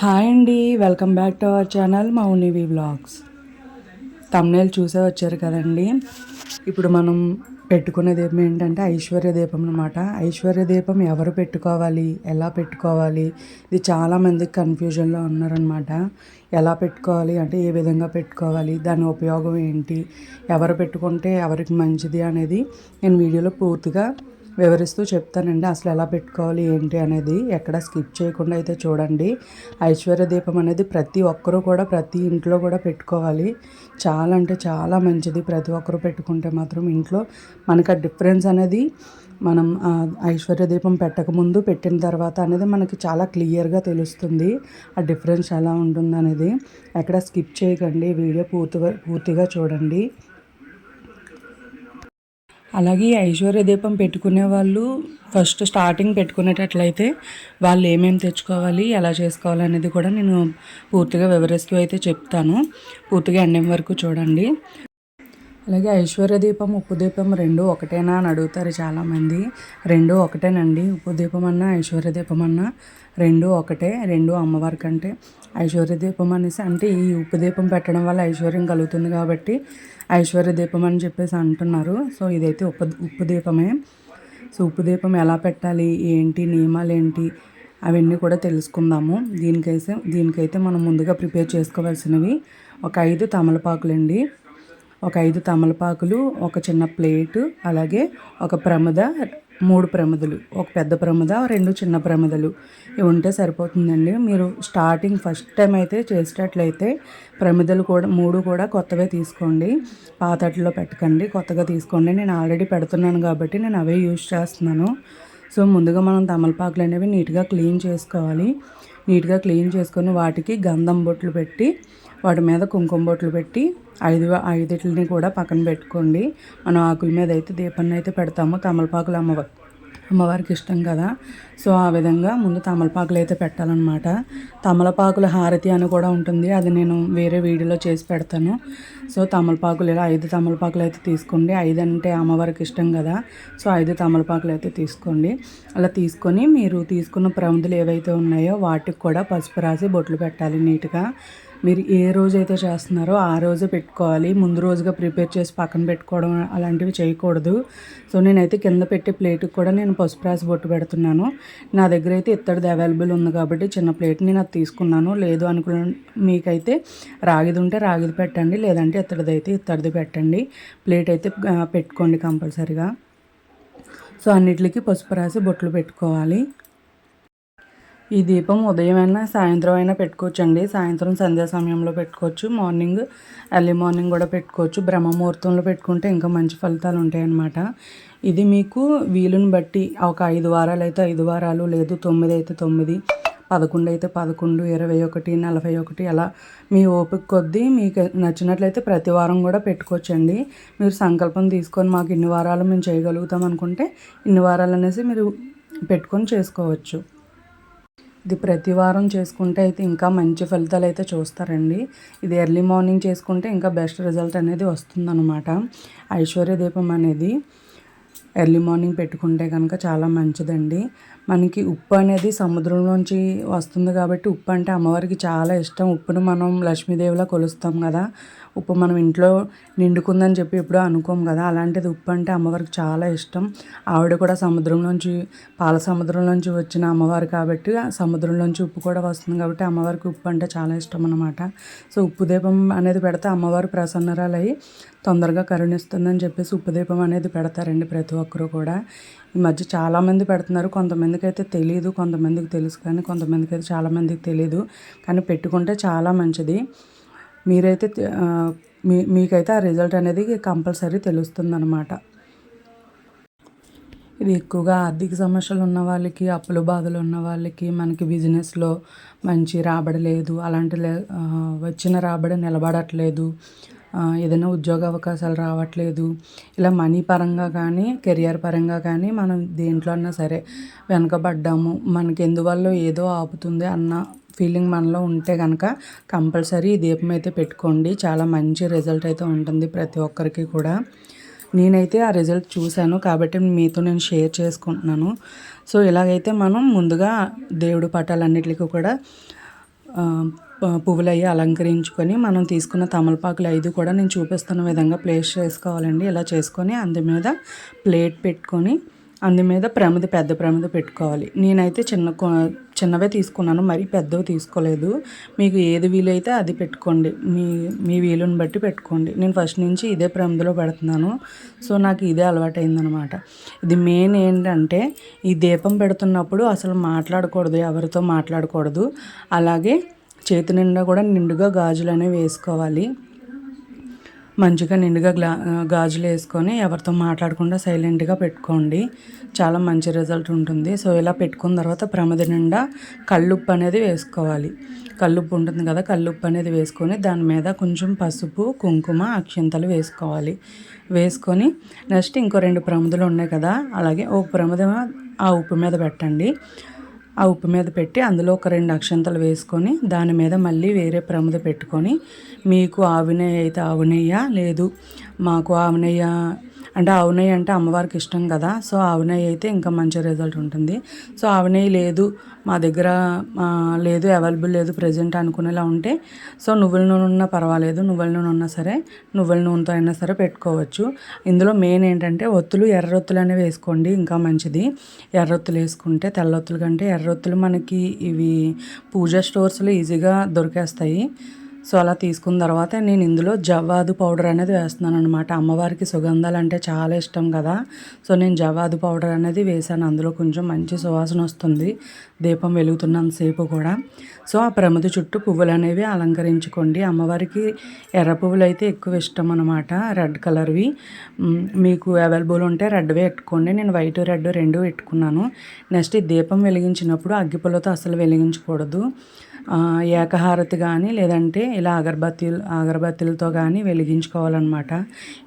Hi అండి welcome back to our channel మౌనివి vlogs thumbnail చూసే వచ్చారు కదండి. ఇప్పుడు మనం పెట్టుకునే దీపం ఏంటంటే ఐశ్వర్య దీపం అనమాట ఐశ్వర్య దీపం ఎవరు పెట్టుకోవాలి? ఎలా పెట్టుకోవాలి? ఇది చాలామందికి కన్ఫ్యూజన్లో ఉన్నారనమాట ఎలా పెట్టుకోవాలి? అంటే ఏ విధంగా పెట్టుకోవాలి? దాని ఉపయోగం ఏంటి? ఎవరు పెట్టుకుంటే ఎవరికి మంచిది అనేది నేను వీడియోలో పూర్తిగా వివరిస్తూ చెప్తానండి అసలు ఎలా పెట్టుకోవాలి ఏంటి అనేది ఎక్కడ స్కిప్ చేయకుండా అయితే చూడండి. ఐశ్వర్య దీపం అనేది ప్రతి ఒక్కరూ కూడా ప్రతి ఇంట్లో కూడా పెట్టుకోవాలి. చాలా అంటే చాలా మంచిది ప్రతి ఒక్కరూ పెట్టుకుంటే మాత్రం ఇంట్లో. మనకు ఆ డిఫరెన్స్ అనేది మనం ఐశ్వర్య దీపం పెట్టకముందు పెట్టిన తర్వాత అనేది మనకి చాలా క్లియర్గా తెలుస్తుంది ఆ డిఫరెన్స్ ఎలా ఉంటుంది అనేది ఎక్కడ స్కిప్ చేయకండి వీడియో పూర్తిగా పూర్తిగా చూడండి. అలాగే ఐశ్వర్య దీపం పెట్టుకునే వాళ్ళు ఫస్ట్ స్టార్టింగ్ పెట్టుకునేటట్లయితే వాళ్ళు ఏమేమి తెచ్చుకోవాలి ఎలా చేసుకోవాలి అనేది కూడా నేను పూర్తిగా వివరిస్తూ అయితే చెప్తాను. పూర్తిగా ఎండింగ్ వరకు చూడండి. అలాగే ఐశ్వర్య దీపం ఉప్పు దీపం రెండు ఒకటేనా అని అడుగుతారు చాలామంది. రెండు ఒకటేనండి. ఉప్పు దీపం అన్నా ఐశ్వర్య దీపం అన్నా రెండు ఒకటే రెండు అమ్మవారి కంటే. ఐశ్వర్య దీపం అనేసి అంటే ఈ ఉప్పు దీపం పెట్టడం వల్ల ఐశ్వర్యం కలుగుతుంది కాబట్టి ఐశ్వర్య దీపం అని చెప్పేసి అంటున్నారు. సో ఇదైతే ఉప్పు ఉప్పు దీపమే. సో ఉప్పు దీపం ఎలా పెట్టాలి? ఏంటి? నియమాలు ఏంటి? అవన్నీ కూడా తెలుసుకుందాము. దీనికైతే దీనికైతే మనం ముందుగా ప్రిపేర్ చేసుకోవాల్సినవి ఒక ఐదు తమలపాకులండి. ఒక ఐదు తమలపాకులు ఒక చిన్న ప్లేటు అలాగే ఒక ప్రమద మూడు ప్రమదలు ఒక పెద్ద ప్రమద రెండు చిన్న ప్రమదలు. ఇవి ఉంటే సరిపోతుందండి. మీరు స్టార్టింగ్ ఫస్ట్ టైం అయితే చేసేటట్లయితే ప్రమిదలు కూడా మూడు కూడా కొత్తవే తీసుకోండి. పాతట్లో పెట్టకండి కొత్తగా తీసుకోండి. నేను ఆల్రెడీ పెడుతున్నాను కాబట్టి నేను అవే యూజ్ చేస్తున్నాను. సో ముందుగా మనం తమలపాకులు అనేవి నీట్గా క్లీన్ చేసుకోవాలి. నీట్గా క్లీన్ చేసుకొని వాటికి గంధం బొట్లు పెట్టి వాటి మీద కుంకుమ బొట్లు పెట్టి ఐదు ఐదుటిని కూడా పక్కన పెట్టుకోండి. మనం ఆకుల మీద అయితే దీపాన్ని అయితే పెడతాము. తమలపాకులు అమ్మవారు అమ్మవారికి ఇష్టం కదా. సో ఆ విధంగా ముందు తమలపాకులు అయితే పెట్టాలన్నమాట. తమలపాకుల హారతి అని కూడా ఉంటుంది. అది నేను వేరే వీడియోలో చేసి పెడతాను. సో తమలపాకులు ఇలా ఐదు తమలపాకులు అయితే తీసుకోండి. ఐదు అంటే అమ్మవారికి ఇష్టం కదా. సో ఐదు తమలపాకులు అయితే తీసుకోండి. అలా తీసుకొని మీరు తీసుకున్న ప్రముదులు ఏవైతే ఉన్నాయో వాటికి కూడా పసుపు రాసి బొట్లు పెట్టాలి నీట్గా. మీరు ఏ రోజు అయితే చేస్తున్నారో ఆ రోజే పెట్టుకోవాలి. ముందు రోజుగా ప్రిపేర్ చేసి పక్కన పెట్టుకోవడం అలాంటివి చేయకూడదు. సో నేనైతే కింద పెట్టే ప్లేట్కి కూడా నేను పసుపు రాసి బొట్టు పెడుతున్నాను. నా దగ్గర అయితే ఇత్తడిది అవైలబుల్ ఉంది కాబట్టి చిన్న ప్లేట్ నేను అది తీసుకున్నాను. లేదు అనుకున్న మీకైతే రాగిది ఉంటే రాగిది పెట్టండి. లేదంటే ఇత్తడిది అయితే ఇత్తడిది పెట్టండి. ప్లేట్ అయితే పెట్టుకోండి కంపల్సరిగా. సో అన్నిటికీ పసుపు రాసి బొట్లు పెట్టుకోవాలి. ఈ దీపం ఉదయం అయినా సాయంత్రం అయినా పెట్టుకోవచ్చు అండి సాయంత్రం సంధ్యా సమయంలో పెట్టుకోవచ్చు. మార్నింగ్ ఎర్లీ మార్నింగ్ కూడా పెట్టుకోవచ్చు. బ్రహ్మముహూర్తంలో పెట్టుకుంటే ఇంకా మంచి ఫలితాలు ఉంటాయన్నమాట. ఇది మీకు వీలుని బట్టి ఒక ఐదు వారాలు అయితే ఐదు వారాలు లేదు తొమ్మిది అయితే తొమ్మిది పదకొండు అయితే పదకొండు ఇరవై ఒకటి నలభై ఒకటి అలా మీ ఓపిక కొద్దీ మీకు నచ్చినట్లయితే ప్రతి వారం కూడా పెట్టుకోవచ్చండి. మీరు సంకల్పం తీసుకొని మాకు ఇన్ని వారాలు మేము చేయగలుగుతాం అనుకుంటే ఇన్ని వారాలు అనేసి మీరు పెట్టుకొని చేసుకోవచ్చు. ఇది ప్రతి వారం చేసుకుంటే అయితే ఇంకా మంచి ఫలితాలు అయితే చూస్తారండి. ఇది ఎర్లీ మార్నింగ్ చేసుకుంటే ఇంకా బెస్ట్ రిజల్ట్ అనేది వస్తుందన్నమాట. ఐశ్వర్య దీపం అనేది ఎర్లీ మార్నింగ్ పెట్టుకుంటే కనుక చాలా మంచిదండి. మనకి ఉప్పు అనేది సముద్రంలోంచి వస్తుంది కాబట్టి ఉప్పు అంటే అమ్మవారికి చాలా ఇష్టం. ఉప్పును మనం లక్ష్మీదేవిలా కొలుస్తాం కదా. ఉప్పు మనం ఇంట్లో నిండుకుందని చెప్పి ఎప్పుడూ అనుకోం కదా. అలాంటిది ఉప్పు అంటే అమ్మవారికి చాలా ఇష్టం. ఆవిడ కూడా సముద్రంలోంచి పాల సముద్రంలోంచి వచ్చిన అమ్మవారు కాబట్టి సముద్రంలోంచి ఉప్పు కూడా వస్తుంది కాబట్టి అమ్మవారికి ఉప్పు అంటే చాలా ఇష్టం అనమాట సో ఉప్పు దీపం అనేది పెడితే అమ్మవారు ప్రసన్నరాలయ్యి తొందరగా కరుణిస్తుందని చెప్పేసి ఉప్పు దీపం అనేది పెడతారండి ప్రతి ఒక్కరు కూడా. ఈ మధ్య చాలామంది పెడుతున్నారు. కొంతమందికి అయితే తెలియదు కొంతమందికి తెలుసు కానీ కొంతమందికి అయితే చాలామందికి తెలియదు కానీ పెట్టుకుంటే చాలా మంచిది. మీరైతే మీ మీకైతే ఆ రిజల్ట్ అనేది కంపల్సరీ తెలుస్తుందన్నమాట. ఇది ఎక్కువగా ఆర్థిక సమస్యలు ఉన్న వాళ్ళకి అప్పుల బాధలు ఉన్న వాళ్ళకి మనకి బిజినెస్లో మంచి రాబడి లేదు. అలాంటి వచ్చిన రాబడి నిలబడట్లేదు. ఏదైనా ఉద్యోగ అవకాశాలు రావట్లేదు. ఇలా మనీ పరంగా కానీ కెరియర్ పరంగా కానీ మనం దేంట్లో అన్నా సరే వెనకబడ్డాము. మనకి ఎందువల్ల ఏదో ఆపుతుంది అన్న ఫీలింగ్ మనలో ఉంటే కనుక కంపల్సరీ దీపం అయితే పెట్టుకోండి. చాలా మంచి రిజల్ట్ అయితే ఉంటుంది ప్రతి ఒక్కరికి కూడా. నేనైతే ఆ రిజల్ట్ చూశాను కాబట్టి మీతో నేను షేర్ చేసుకుంటున్నాను. సో ఇలాగైతే మనం ముందుగా దేవుడు పటాలన్నిటికీ కూడా పువ్వులు అవి అలంకరించుకొని మనం తీసుకున్న తమలపాకులు ఐదు కూడా నేను చూపిస్తున్న విధంగా ప్లేస్ చేసుకోవాలండి. ఇలా చేసుకొని అందు మీద ప్లేట్ పెట్టుకొని అందు మీద ప్రమిద పెద్ద ప్రమిద పెట్టుకోవాలి. నేనైతే చిన్న చిన్నవే తీసుకున్నాను మరీ పెద్దవి తీసుకోలేదు. మీకు ఏది వీలైతే అది పెట్టుకోండి. మీ మీ వీలుని బట్టి పెట్టుకోండి. నేను ఫస్ట్ నుంచి ఇదే ప్రమిదలో పెడుతున్నాను. సో నాకు ఇదే అలవాటైందనమాట. ఇది మెయిన్ ఏంటంటే ఈ దీపం పెడుతున్నప్పుడు అసలు మాట్లాడకూడదు ఎవరితో మాట్లాడకూడదు. అలాగే చేతి నిండా కూడా నిండుగా గాజులు అనేవి వేసుకోవాలి. మంచిగా నిండుగా గ్లా గాజులు వేసుకొని ఎవరితో మాట్లాడకుండా సైలెంట్గా పెట్టుకోండి. చాలా మంచి రిజల్ట్ ఉంటుంది. సో ఇలా పెట్టుకున్న తర్వాత ప్రమది నిండా కళ్ళుప్పు అనేది వేసుకోవాలి. కళ్ళుప్పు ఉంటుంది కదా కళ్ళుప్పు అనేది వేసుకొని దాని మీద కొంచెం పసుపు కుంకుమ అక్షింతలు వేసుకోవాలి. వేసుకొని నెక్స్ట్ ఇంకో రెండు ప్రమదలు ఉన్నాయి కదా అలాగే ఒక ప్రమద ఆ ఉప్పు మీద పెట్టండి. ఆ ఉప్పు మీద పెట్టి అందులో ఒక రెండు అక్షంతలు వేసుకొని దాని మీద మళ్ళీ వేరే ప్రమిద పెట్టుకొని మీకు ఆవు అయితే ఆవునెయ్య? లేదు. మాకు ఆవునెయ్య అంటే ఆవు అంటే అమ్మవారికి ఇష్టం కదా. సో ఆవునెయ్యి అయితే ఇంకా మంచి రిజల్ట్ ఉంటుంది. సో ఆవు లేదు మా దగ్గర లేదు అవైలబుల్ లేదు ప్రజెంట్ అనుకునేలా ఉంటే సో నువ్వుల నూనె ఉన్నా పర్వాలేదు నువ్వుల నూనె ఉన్నా సరే నువ్వుల నూనెతో అయినా సరే పెట్టుకోవచ్చు. ఇందులో మెయిన్ ఏంటంటే ఒత్తులు ఎర్రొత్తులు అనేవి వేసుకోండి ఇంకా మంచిది. ఎర్రొత్తులు వేసుకుంటే తెల్లొత్తులు కంటే ఎర్రొత్తులు మనకి ఇవి పూజా స్టోర్స్లో ఈజీగా దొరికేస్తాయి. సో అలా తీసుకున్న తర్వాత నేను ఇందులో జవ్వాదు పౌడర్ అనేది వేస్తున్నాను అనమాట అమ్మవారికి సుగంధాలు అంటే చాలా ఇష్టం కదా. సో నేను జవ్వాదు పౌడర్ అనేది వేసాను అందులో కొంచెం మంచి సువాసన వస్తుంది. దీపం వెలుగుతున్నంతసేపు కూడా. సో ఆ ప్రమిద చుట్టూ పువ్వులు అనేవి అలంకరించుకోండి. అమ్మవారికి ఎర్ర పువ్వులు అయితే ఎక్కువ ఇష్టం అనమాట రెడ్ కలర్వి. మీకు అవైలబుల్ ఉంటే రెడ్వే పెట్టుకోండి. నేను వైట్ రెడ్ రెండు పెట్టుకున్నాను. నెక్స్ట్ ఈ దీపం వెలిగించినప్పుడు అగ్గిపుల్లతో అసలు వెలిగించకూడదు. ఏకహారతి కానీ లేదంటే ఇలా అగరబత్తీలు అగరబత్తీలతో కానీ వెలిగించుకోవాలన్నమాట.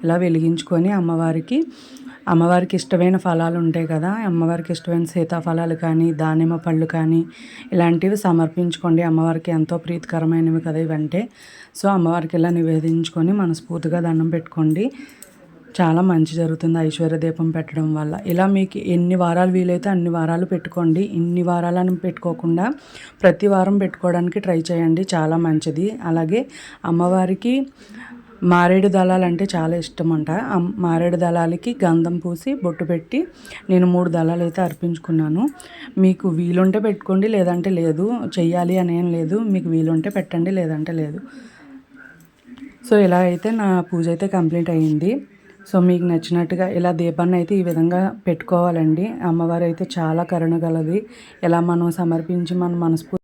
ఇలా వెలిగించుకొని అమ్మవారికి అమ్మవారికి ఇష్టమైన ఫలాలు ఉంటాయి కదా అమ్మవారికి ఇష్టమైన సీతాఫలాలు కానీ దానిమ్మ పళ్ళు కానీ ఇలాంటివి సమర్పించుకోండి. అమ్మవారికి ఎంతో ప్రీతికరమైనవి కదా ఇవంటే. సో అమ్మవారికి ఇలా నివేదించుకొని మనస్ఫూర్తిగా దండం పెట్టుకోండి. చాలా మంచి జరుగుతుంది ఐశ్వర్య దీపం పెట్టడం వల్ల. ఇలా మీకు ఎన్ని వారాలు వీలైతే అన్ని వారాలు పెట్టుకోండి. ఇన్ని వారాలను పెట్టుకోకుండా ప్రతి వారం పెట్టుకోవడానికి ట్రై చేయండి. చాలా మంచిది. అలాగే అమ్మవారికి మారేడు దళాలు అంటే చాలా ఇష్టం అంట. మారేడు దళాలకి గంధం పూసి బొట్టు పెట్టి నేను మూడు దళాలు అయితే అర్పించుకున్నాను. మీకు వీలుంటే పెట్టుకోండి లేదంటే లేదు. చెయ్యాలి అని ఏం లేదు. మీకు వీలుంటే పెట్టండి లేదంటే లేదు. సో ఇలా అయితే నా పూజ అయితే కంప్లీట్ అయ్యింది. సో మీకు నచ్చినట్టుగా ఇలా దీపాన్ని అయితే ఈ విధంగా పెట్టుకోవాలండి. అమ్మవారు అయితే చాలా కరుణ గలది. ఇలా మనం సమర్పించి మన మనస్ఫూర్తి